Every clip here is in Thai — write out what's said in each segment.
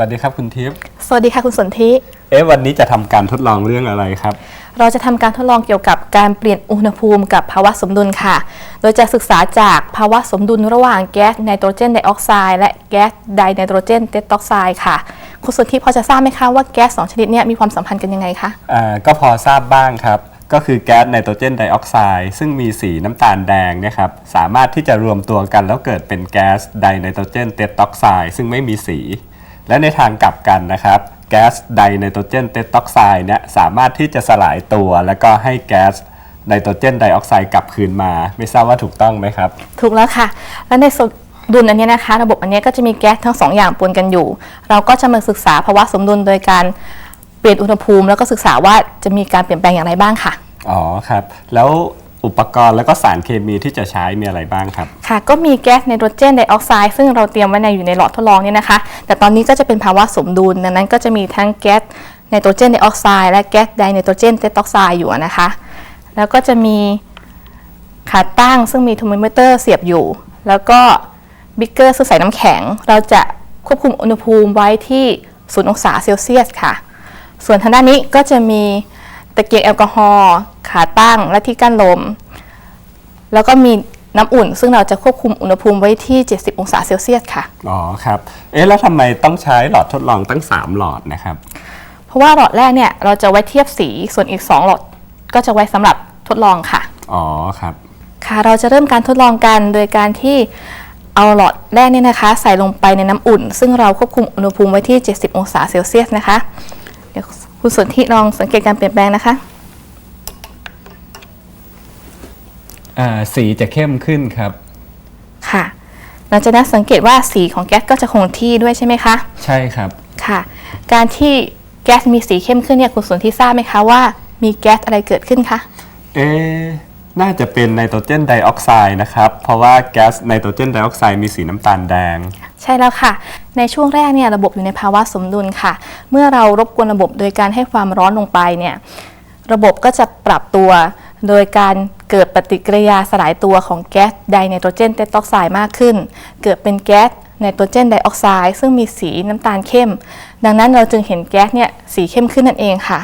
สวัสดีครับคุณทิพย์สวัสดีค่ะคุณสนธิ เอ๊ะวันนี้จะทำการทดลองเรื่องอะไรครับ เราจะทำการทดลองเกี่ยวกับการเปลี่ยนอุณหภูมิกับภาวะสมดุลค่ะ โดยจะศึกษาจากภาวะสมดุลระหว่างแก๊สไนโตรเจนไดออกไซด์และแก๊สไดไนโตรเจนเตตอกไซด์ค่ะ คุณสนธิพอจะทราบไหมคะว่าแก๊สสองชนิดเนี้มีความสัมพันธ์กันยังไงคะ อ่าก็พอทราบบ้างครับ ก็คือแก๊สไนโตรเจนไดออกไซด์ซึ่งมีสีน้ำตาลแดงเนะครับสามารถที่จะรวมตัวกันแล้วเกิดเป็นแก๊สไดไนโตรเจนเตตอกไซด์ซึ่งไม่มีสี และในทางกลับกันนะครับแก๊สไดไนโตรเจนเตตอกไซด์เนี่ยสามารถที่จะสลายตัว แล้วก็ให้แก๊สไนโตรเจนไดออกไซด์กลับคืนมา ไม่ทราบว่าถูกต้องไหมครับ ถูกแล้วค่ะ และในสมดุลอันเนี้ยนะคะ ระบบอันเนี้ยก็จะมีแก๊สทั้งสองอย่างปนกันอยู่ เราก็จะมาศึกษาภาวะสมดุลโดยการเปลี่ยนอุณหภูมิ แล้วก็ศึกษาว่าจะมีการเปลี่ยนแปลงอย่างไรบ้างค่ะ อ๋อครับ แล้ว อุปกรณ์แล้วก็สารเคมีที่จะใช้มีอะไรบ้างครับ ค่ะ ก็มีแก๊สไนโตรเจนไดออกไซด์ซึ่งเราเตรียมไว้ในอยู่ในหลอดทดลองเนี่ยนะคะ แต่ตอนนี้ก็จะเป็นภาวะสมดุลดังนั้นก็จะมีทั้งแก๊สไนโตรเจนไดออกไซด์และแก๊สไดไนโตรเจนเตตอกไซด์อยู่นะคะ แล้วก็จะมีขาตั้งซึ่งมีเทอร์โมมิเตอร์เสียบอยู่ แล้วก็บิ๊กเกอร์ซึ่งใส่น้ำแข็ง เราจะควบคุมอุณหภูมิไว้ที่0องศาเซลเซียสค่ะ ส่วนทางด้านนี้ก็จะมี ตะเกียงแอลกอฮอล์ขาตั้งและที่กั้นลม แล้วก็มีน้ำอุ่น ซึ่งเราจะควบคุมอุณหภูมิไว้ที่ 70 องศาเซลเซียสค่ะ อ๋อครับ เอ๊ะแล้วทำไมต้องใช้หลอดทดลองตั้ง 3 หลอดนะครับ เพราะว่าหลอดแรกเนี่ยเราจะไว้เทียบสีส่วนอีก 2 หลอดก็จะไว้สำหรับทดลองค่ะ อ๋อครับ ค่ะเราจะเริ่มการทดลองกันโดยการที่เอาหลอดแรกเนี่ยนะคะ ใส่ลงไปในน้ำอุ่น ซึ่งเราควบคุมอุณหภูมิไว้ที่ 70 องศาเซลเซียสนะคะเดี๋ยว คุณสนที่ลองสังเกตการเปลี่ยนแปลงนะคะ อ่าสีจะเข้มขึ้นครับ ค่ะหลังจากนั้นสังเกตว่าสีของแก๊สก็จะคงที่ด้วยใช่ไหมคะ ใช่ครับ ค่ะ การที่แก๊สมีสีเข้มขึ้นเนี่ยคุณสนที่ทราบไหมคะว่ามีแก๊สอะไรเกิดขึ้นคะ เอ๊ะ น่าจะเป็นไนโตรเจนไดออกไซด์นะครับ เพราะว่าแก๊สไนโตรเจนไดออกไซด์มีสีน้ำตาลแดง ใช่แล้วค่ะ ในช่วงแรกเนี่ยระบบอยู่ในภาวะสมดุลค่ะ เมื่อเรารบกวนระบบโดยการให้ความร้อนลงไปเนี่ยระบบก็จะปรับตัว โดยการเกิดปฏิกิริยาสลายตัวของแก๊สไดไนโตรเจนเตตอกไซด์มากขึ้น เกิดเป็นแก๊สไนโตรเจนไดออกไซด์ซึ่งมีสีน้ำตาลเข้ม ดังนั้นเราจึงเห็นแก๊สเนี่ยสีเข้มขึ้นนั่นเองค่ะ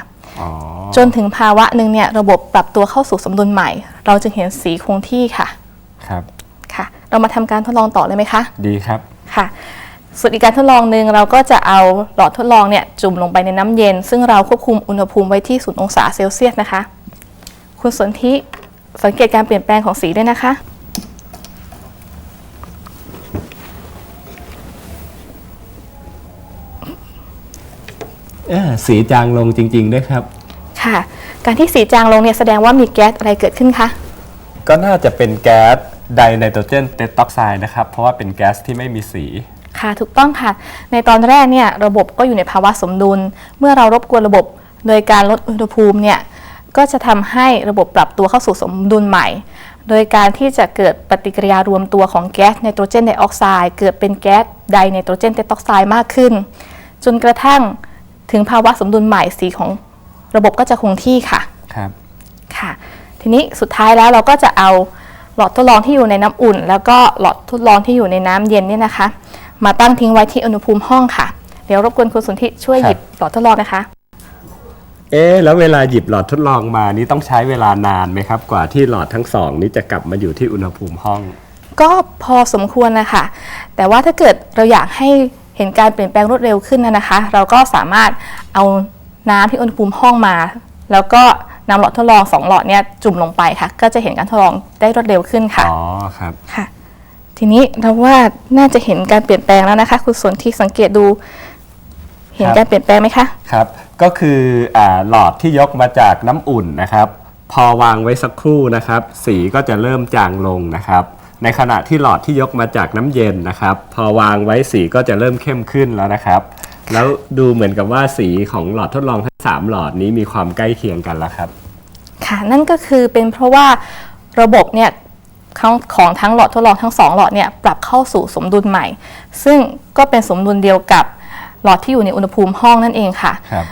จนถึงภาวะหนึ่งเนี่ยระบบปรับตัวเข้าสู่สมดุลใหม่ เราจึงเห็นสีคงที่ค่ะครับค่ะ เรามาทำการทดลองต่อเลยไหมคะ ดีครับค่ะส่วนอีกการทดลองหนึ่งเราก็จะเอาหลอดทดลองเนี่ยจุ่มลงไปในน้ำเย็น ซึ่งเราควบคุมอุณหภูมิไว้ที่0องศาเซลเซียสนะคะ คุณสนธิสังเกตการเปลี่ยนแปลงของสีด้วยนะคะ อ๊ะสีจางลงจริง ๆ ด้วยครับ ค่ะ การที่สีจางลงเนี่ยแสดงว่ามีแก๊สอะไรเกิดขึ้นคะ ก็น่าจะเป็นแก๊สไดไนโตรเจนเตตอกไซด์นะครับ เพราะว่าเป็นแก๊สที่ไม่มีสี ค่ะ ถูกต้องค่ะ ในตอนแรกเนี่ยระบบก็อยู่ในภาวะสมดุล เมื่อเรารบกวนระบบโดยการลดอุณหภูมิเนี่ย ก็จะทำให้ระบบปรับตัวเข้าสู่สมดุลใหม่ โดยการที่จะเกิดปฏิกิริยารวมตัวของแก๊สไนโตรเจนไดออกไซด์เกิดเป็นแก๊สไดไนโตรเจนเตตอกไซด์มากขึ้น จนกระทั่ง ถึงภาวะสมดุลใหม่สีของระบบก็จะคงที่ค่ะครับค่ะ ทีนี้สุดท้ายแล้วเราก็จะเอาหลอดทดลองที่อยู่ในน้ำอุ่น แล้วก็หลอดทดลองที่อยู่ในน้ำเย็นเนี่ยนะคะ มาตั้งทิ้งไว้ที่อุณหภูมิห้องค่ะ เดี๋ยวรบกวนคุณสุนทิช่วยครับหยิบหลอดทดลองนะคะ เอ๊ะแล้วเวลาหยิบหลอดทดลองมานี่ต้องใช้เวลานานไหมครับ กว่าที่หลอดทั้งสองนี้จะกลับมาอยู่ที่อุณหภูมิห้อง ก็พอสมควรนะคะแต่ว่าถ้าเกิดเราอยากให้ เห็นการเปลี่ยนแปลงรวดเร็วขึ้นนะนะคะ เราก็สามารถเอาน้ำที่อุณหภูมิห้องมา แล้วก็นำหลอดทดลองสองหลอดเนี่ยจุ่มลงไปค่ะ ก็จะเห็นการทดลองได้รวดเร็วขึ้นค่ะอ๋อครับค่ะ ทีนี้เราว่าน่าจะเห็นการเปลี่ยนแปลงแล้วนะคะ คุณสนที่สังเกตดู เห็นครับการเปลี่ยนแปลงไหมคะครับ ก็คืออ่าหลอดที่ยกมาจากน้ำอุ่นนะครับ พอวางไว้สักครู่นะครับ สีก็จะเริ่มจางลงนะครับ ในขณะที่หลอดที่ยกมาจากน้ำเย็นนะครับ พอวางไว้สีก็จะเริ่มเข้มขึ้นแล้วนะครับ แล้วดูเหมือนกับว่าสีของหลอดทดลองทั้งสามหลอดนี้มีความใกล้เคียงกันแล้วครับ ค่ะนั่นก็คือเป็นเพราะว่าระบบเนี่ยของของทั้งหลอดทดลองทั้งสองหลอดเนี่ยปรับเข้าสู่สมดุลใหม่ ซึ่งก็เป็นสมดุลเดียวกับหลอดที่อยู่ในอุณหภูมิห้องนั่นเองค่ะครับ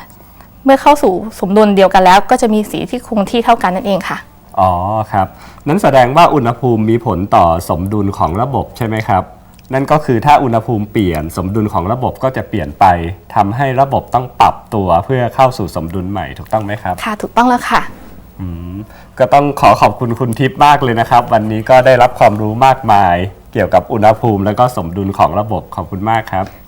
เมื่อเข้าสู่สมดุลเดียวกันแล้ว ก็จะมีสีที่คงที่เท่ากันนั่นเองค่ะ อ๋อครับ นั้นแสดงว่าอุณหภูมิมีผลต่อสมดุลของระบบใช่ไหมครับ นั่นก็คือถ้าอุณหภูมิเปลี่ยนสมดุลของระบบก็จะเปลี่ยนไปทำให้ระบบต้องปรับตัวเพื่อเข้าสู่สมดุลใหม่ถูกต้องไหมครับ ค่ะถูกต้องแล้วค่ะอืมก็ต้องขอขอบคุณคุณทิพย์มากเลยนะครับ วันนี้ก็ได้รับความรู้มากมาย เกี่ยวกับอุณหภูมิแล้วก็สมดุลของระบบขอบคุณมากครับค่ะ